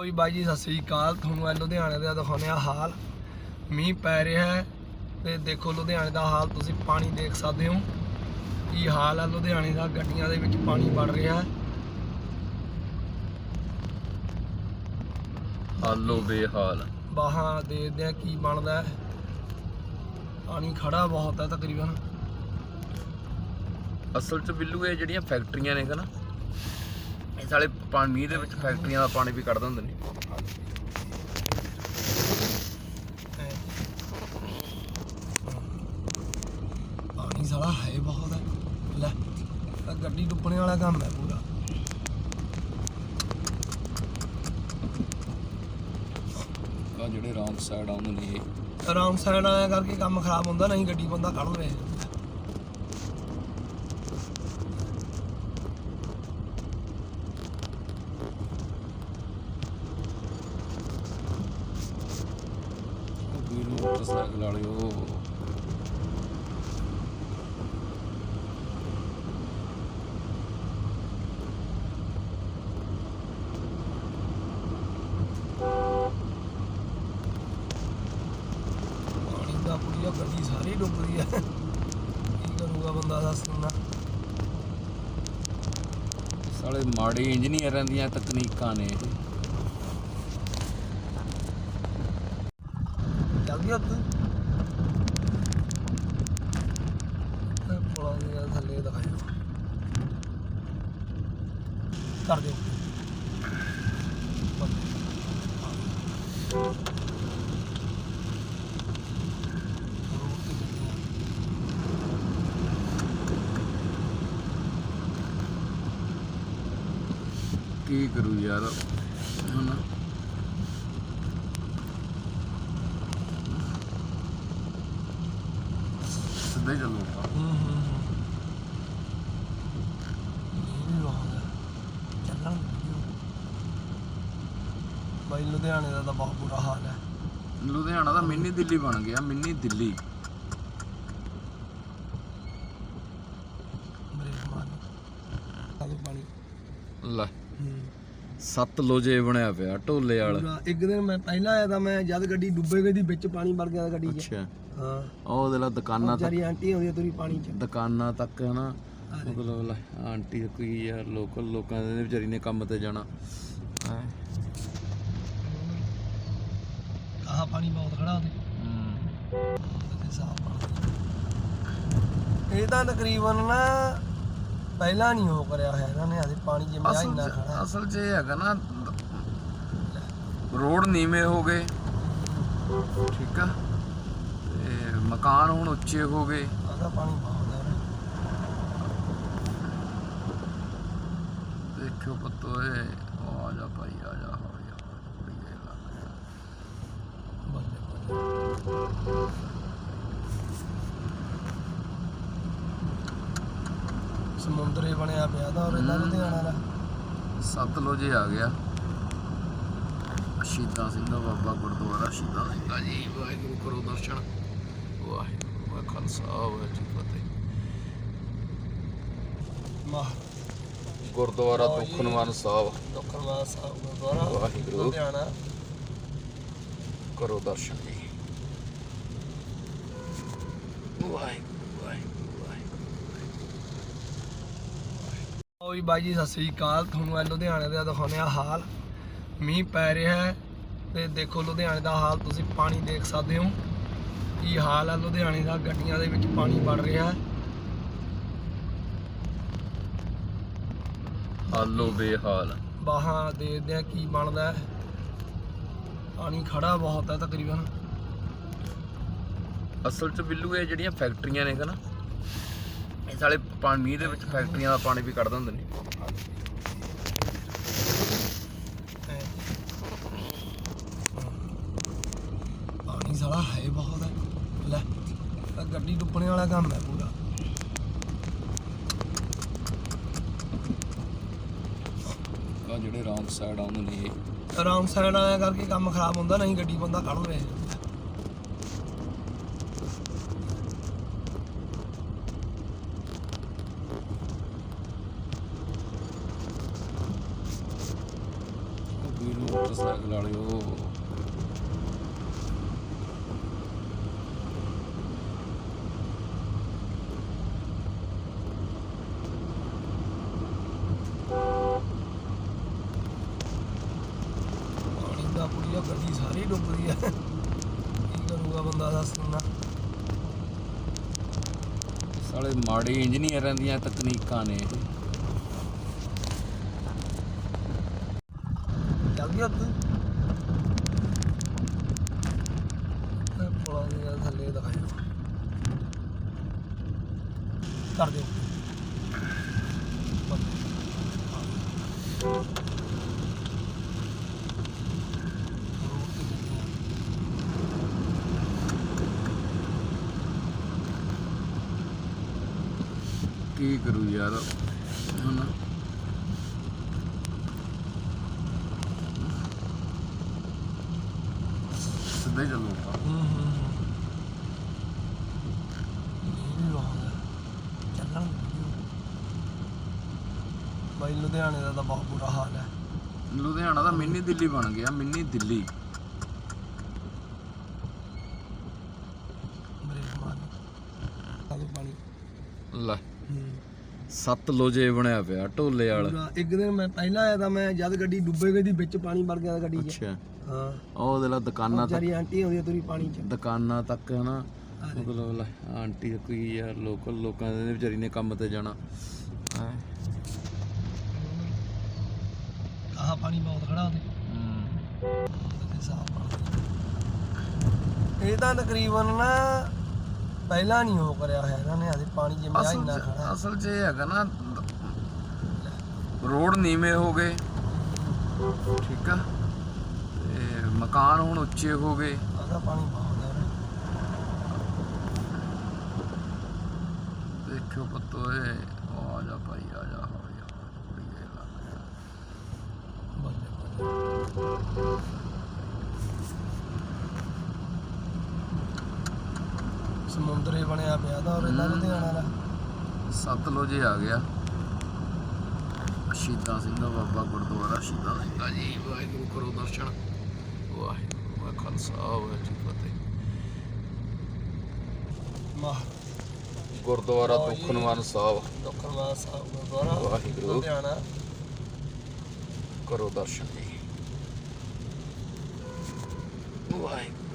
ਓ ਵੀ ਬਾਈ ਜੀ ਸਤਿ ਸ੍ਰੀ ਅਕਾਲ। ਤੁਹਾਨੂੰ ਅੱਜ ਲੁਧਿਆਣੇ ਦਾ ਦਿਖਾਉਂਦੇ ਆ ਹਾਲ। ਮੀਂਹ ਪੈ ਰਿਹਾ ਹੈ ਤੇ ਦੇਖੋ ਲੁਧਿਆਣੇ ਦਾ ਹਾਲ ਤੁਸੀਂ ਪਾਣੀ ਦੇਖ ਸਕਦੇ ਹੋ। ਕੀ ਹਾਲ ਹੈ ਲੁਧਿਆਣੇ ਦਾ? ਗੱਡੀਆਂ ਦੇ ਵਿੱਚ ਪਾਣੀ ਵੜ ਰਿਹਾ ਹੈ। ਹਾਲੋ ਬੇਹਾਲ। ਬਾਹਾਂ ਦੇਖਦੇ ਆ ਕੀ ਬਣਦਾ ਹੈ। ਪਾਣੀ ਖੜਾ ਬਹੁਤ ਹੈ ਤਕਰੀਬਨ। ਅਸਲ ਚ ਬਿੱਲੂ ਇਹ ਜਿਹੜੀਆਂ ਫੈਕਟਰੀਆਂ ਨੇ ਹਨਾ ਇਹ ਸਾਲੇ ਪਾਣੀ ਦੇ ਵਿੱਚ ਫੈਕਟਰੀਆਂ ਦਾ ਪਾਣੀ ਵੀ ਕੱਢ ਦਿੰਦੇ ਨੇ। ਪਾਣੀ ਸਾਲਾ ਹੈ ਬਹੁਤ। ਹੈ ਲੈ ਗੱਡੀ ਡੁੱਬਣੇ ਵਾਲਾ ਕੰਮ ਹੈ ਪੂਰਾ। ਆ ਜਿਹੜੇ ਰੌਂਗ ਸਾਈਡ ਆਉਂਦੇ ਨੇ ਇਹ। ਆਰਾਮ ਸਾਈਡ ਆਇਆ ਕਰਕੇ ਕੰਮ ਖਰਾਬ ਹੁੰਦਾ ਨਹੀਂ ਗੱਡੀ ਬੰਦਾ ਕੱਢ ਲਵੇ ਵੀਰ ਮੋਟਰਸਾਈਕਲ ਦਾ ਪੂਰੀ ਗੱਡੀ ਸਾਰੀ ਡੁੱਬਦੀ ਹੈ ਕੀ ਕਰੂਗਾ ਬੰਦਾ ਦੱਸ ਨਾ ਸਾਲੇ ਮਾੜੇ ਇੰਜੀਨੀਅਰਾਂ ਦੀਆਂ ਤਕਨੀਕਾਂ ਨੇ ਇਹ ਜਲਦੀ ਹੱਥ ਪੁਲਾਂ ਦੇ ਥੱਲੇ ਦਿਖਾਇਓ ਕਰ ਦਿਓ ਬੰਦ। ਰੋਡ ਤੇ ਗੱਡੀਆਂ। ਕੀ ਕਰੂ ਯਾਰ ਹਨਾ ਚੱਲਣ ਦਿਓ। ਬਾਈ ਲੁਧਿਆਣੇ ਦਾ ਤਾਂ ਬਹੁਤ ਬੁਰਾ ਹਾਲ ਹੈ ਲੁਧਿਆਣਾ ਦਾ ਮਿੰਨੀ ਦਿੱਲੀ ਬਣ ਗਿਆ ਮਿੰਨੀ ਦਿੱਲੀ ਲੈ ਸੱਤ ਲੋਜੇ ਬਣਿਆ ਪਿਆ ਢੋਲੇ ਵਾਲਾ ਇੱਕ ਦਿਨ ਮੈਂ ਪਹਿਲਾਂ ਆਇਆ ਤਾਂ ਮੈਂ ਜਦ ਗੱਡੀ ਡੁੱਬੇ ਗਈ ਦੀ ਵਿੱਚ ਪਾਣੀ ਵੜ ਗਿਆ ਗੱਡੀ 'ਚ ਅੱਛਾ ਹਾਂ। ਉਹ ਉਹਦੇ ਲਾ ਦੁਕਾਨਾਂ ਤੱਕ। ਵਿਚਾਰੀ ਆਂਟੀ ਆਉਂਦੀ ਤੁਰੀ ਪਾਣੀ 'ਚ। ਦੁਕਾਨਾਂ ਤੱਕ ਹਨਾ ਮਤਲਬ ਲੈ ਆਂਟੀ ਕੋਈ ਯਾਰ ਲੋਕਲ ਲੋਕਾਂ ਦੇ ਵਿਚਾਰੀ ਨੇ ਕੰਮ ਤੇ ਜਾਣਾ। ਹੈਂ। ਆਹ ਪਾਣੀ ਬਹੁਤ ਖੜਾ ਉਹਦੇ। ਹੂੰ। ਤੇ ਸਾਫ਼ ਪਾਣੀ। ਇਹ ਤਾਂ ਤਕਰੀਬਨ ਨਾ ਪਹਿਲਾਂ ਨਹੀਂ ਹੋ ਕਰਿਆ ਹੋਇਆ ਇਹਨਾਂ ਨੇ ਆਦੇ ਪਾਣੀ ਜਿਵੇਂ ਆ ਅਸਲ ਇੰਨਾ ਚ- ਖੜਾ। ਅਸਲ 'ਚ ਇਹ ਹੈਗਾ ਨਾ ਰੋਡ ਨੀਵੇਂ ਹੋ ਗਏ। ਠੀਕ ਆ? ਮਕਾਨ ਹੁਣ ਉੱਚੇ ਹੋ ਗਏ ਤਾਂ ਪਾਣੀ ਬਹੁਤ ਹੈ ਉਰੇ। ਦੇਖਿਓ ਪੱਤੋ ਉਹ ਆ ਜਾ ਭਾਈ ਆ ਜਾ ਹੋ ਜਾ ਬੜੀ ਇਹ ਲੱਗ ਗਿਆ। ਬੱਲੇ ਬੱਲੇ ਸਮੁੰਦਰੇ ਬਣਿਆ ਪਿਆ ਤਾਂ ਔਰ ਇਹਨਾਂ। ਲੁਧਿਆਣਾ ਦਾ ਸਤਲੁਜ ਆ ਗਿਆ ਸ਼ਹੀਦਾਂ ਸਿੰਘ ਦਾ ਬਾਬਾ ਗੁਰਦੁਆਰਾ ਸ਼ਹੀਦਾਂ ਸਿੰਘ ਦਾ ਜੀ ਵਾਹਿਗੁਰੂ ਕਰੋ ਦਰਸ਼ਨ ਵਾਹਿਗੁਰੂ ਵਾ ਖਾਲਸਾ ਵਾਹਿਗੁਰੂ ਜੀ ਫਤਿਹ ਮਾਹ ਗੁਰਦੁਆਰਾ ਜੀ। ਦੁਖਨਵਾਨ ਸਾਹਿਬ ਦੁਖਨਵਾਰ ਸਾਹਿਬ ਗੁਰਦੁਆਰਾ ਵਾਹਿਗੁਰੂ। ਲੁਧਿਆਣਾ ਕਰੋ ਦਰਸ਼ਨ ਜੀ ਵਾਹਿਗੁਰੂ ਵਾਹਿਗੁਰੂ ਵਾਹਿਗੁਰੂ ਓ ਵੀ ਬਾਈ ਜੀ ਸਤਿ ਸ੍ਰੀ ਅਕਾਲ। ਤੁਹਾਨੂੰ ਅੱਜ ਲੁਧਿਆਣੇ ਦਾ ਦਿਖਾਉਂਦੇ ਆ ਹਾਲ। ਮੀਂਹ ਪੈ ਰਿਹਾ ਹੈ ਤੇ ਦੇਖੋ ਲੁਧਿਆਣੇ ਦਾ ਹਾਲ ਤੁਸੀਂ ਪਾਣੀ ਦੇਖ ਸਕਦੇ ਹੋ। ਕੀ ਹਾਲ ਹੈ ਲੁਧਿਆਣੇ ਦਾ ਗੱਡੀਆਂ ਦੇ ਵਿੱਚ ਪਾਣੀ ਵੜ ਰਿਹਾ ਹਾਲੋ ਬੇਹਾਲ। ਬਾਹਾਂ ਦੇਖਦੇ ਆ ਕੀ ਬਣਦਾ ਪਾਣੀ ਖੜਾ ਬਹੁਤ ਹੈ ਤਕਰੀਬਨ। ਅਸਲ ਚ ਬਿੱਲੂ ਇਹ ਜਿਹੜੀਆਂ ਫੈਕਟਰੀਆਂ ਨੇ ਹਨਾ ਇਹ ਸਾਲੇ ਪਾਣੀ ਦੇ ਵਿੱਚ ਫੈਕਟਰੀਆਂ ਦਾ ਪਾਣੀ ਵੀ ਕੱਢ ਦਿੰਦੇ ਨੇ। ਪਾਣੀ ਸਾਲਾ ਹੈ ਬਹੁਤ ਹੈ। ਗੱਡੀ ਡੁੱਬਣੇ ਵਾਲਾ ਕੰਮ ਹੈ ਪੂਰਾ। ਆ ਜਿਹੜੇ ਰੌਂਗ ਸਾਈਡ ਆਉਂਦੇ ਨੇ ਆਰਾਮ ਸਾਈਡ ਆਇਆ ਕਰਕੇ ਕੰਮ ਖਰਾਬ ਹੁੰਦਾ ਨਹੀਂ ਗੱਡੀ ਬੰਦਾ ਕੱਢ ਲਵੇ ਵੀਰ ਮੋਟਰਸਾਈਕਲ ਵਾਲਿਓ ਪਾਣੀ ਦਾ ਪੁੜੀਆ ਗੱਡੀ ਸਾਰੀ ਡੁੱਬਦੀ ਆ। ਕੀ ਕਰੂਗਾ ਬੰਦਾ ਦੱਸ ਨਾ ਸਾਲੇ ਮਾੜੇ ਇੰਜੀਨੀਅਰਾਂ ਦੀਆਂ ਤਕਨੀਕਾਂ ਨੇ ਚੱਲ ਗਿਆ ਤੂੰ। ਇਹ ਪੁਲਾਂ ਦੇ ਥੱਲੇ ਦਿਖਾਇਆ ਕਰ ਦਿਓ ਬੰਦ। ਰੋਡ ਤੇ ਗੱਡੀਆਂ। ਕੀ ਕਰੂ ਯਾਰ। ਹੁਣ ਸਿੱਧਾ ਹੂੰ ਹੂੰ ਚੱਲਣ ਬਾਈ ਲੁਧਿਆਣੇ ਦਾ ਤਾਂ ਬਹੁਤ ਬੁਰਾ ਹਾਲ ਹੈ। ਲੁਧਿਆਣਾ ਦਾ ਮਿੰਨੀ ਦਿੱਲੀ ਬਣ ਗਿਆ ਮਿੰਨੀ ਦਿੱਲੀ। ਲੈ। ਸੱਤ ਲੋਜੇ ਬਣਿਆ ਪਿਆ ਢੋਲੇ ਵਾਲਾ। ਪੂਰਾ ਇੱਕ ਦਿਨ ਮੈਂ ਪਹਿਲਾਂ ਆਇਆ ਤਾਂ ਮੈਂ ਜਦ ਗੱਡੀ ਡੁੱਬੇ ਗਈ ਦੀ ਵਿੱਚ ਪਾਣੀ ਵੜ ਗਿਆ ਤਾਂ ਗੱਡੀ 'ਚ। ਅੱਛਾ। ਹਾਂ। ਉਹ ਉਹਦੇ ਲਾ ਦੁਕਾਨਾਂ ਤੱਕ ਵਿਚਾਰੀ ਆਂਟੀ ਆਉਂਦੀ ਆ ਤੁਰੀ ਪਾਣੀ 'ਚ। ਦੁਕਾਨਾਂ ਤੱਕ ਹਨਾ? ਮਤਲਬ ਲੈ ਆਂਟੀ ਕੋਈ ਯਾਰ ਲੋਕਲ ਲੋਕਾਂ ਦੇ ਵਿਚਾਰੀ ਨੇ ਕੰਮ ਤੇ ਜਾਣਾ। ਹੈਂ। ਆਹ ਪਾਣੀ ਬਹੁਤ ਖੜਾ ਉਹਦੇ। ਹੂੰ। ਤੇ ਸਾਫ਼ ਪਾਣੀ। ਇਹ ਤਾਂ ਤਕਰੀਬਨ ਨਾ ਪਹਿਲਾਂ ਨਹੀਂ ਹੋ ਕਰਿਆ ਹੋਇਆ ਇਹਨਾਂ ਨੇ ਆਦੇ ਪਾਣੀ ਜਿਵੇਂ ਆ ਅਸਲ ਇੰਨਾ ਚ- ਖੜਾ ਅਸਲ 'ਚ ਇਹ ਹੈਗਾ ਨਾ ਰੋਡ ਨੀਵੇਂ ਹੋ ਗਏ। ਠੀਕ ਆ? ਤੇ ਮਕਾਨ ਹੁਣ ਉੱਚੇ ਹੋ ਗਏ। ਆਦਾ ਪਾਣੀ ਬਹੁਤ ਹੈ। ਦੇਖਿਓ ਪੱਤੋ ਇਹ ਉਹ ਆ ਜਾ ਭਾਈ ਆ ਜਾ ਆ ਲੱਗ ਜਾ। ਬੱਲੇ ਬੱਲੇ। ਸਮੁੰਦਰੇ ਬਣਿਆ ਪਿਆ ਤਾਂ ਔਰ ਇਹਨਾਂ ਲੁਧਿਆਣਾ ਦਾ ਸਤਲੁਜ ਆ ਗਿਆ। ਸ਼ਹੀਦਾਂ ਸਿੰਘ ਦਾ ਬਾਬਾ ਗੁਰਦੁਆਰਾ ਸ਼ਹੀਦਾਂ ਸਿੰਘ ਜੀ। ਵਾਹਿਗੁਰੂ ਕਰੋ ਦਰਸ਼ਨ। ਵਾਹਿਗੁਰੂ ਵਾ ਖਾਲਸਾ ਵਾਹਿਗੁਰੂ ਜੀ ਫਤਿਹ। ਮਾਹ ਗੁਰਦੁਆਰਾ। ਤੁਖਨਵਾਨ ਸਾਹਿਬ। ਦੁਖਨਵਾਰ ਸਾਹਿਬ ਗੁਰਦੁਆਰਾ ਵਾਹਿਗੁਰੂ। ਲੁਧਿਆਣਾ। ਕਰੋ ਦਰਸ਼ਨ ਜੀ। ਵਾਹਿਗੁਰੂ।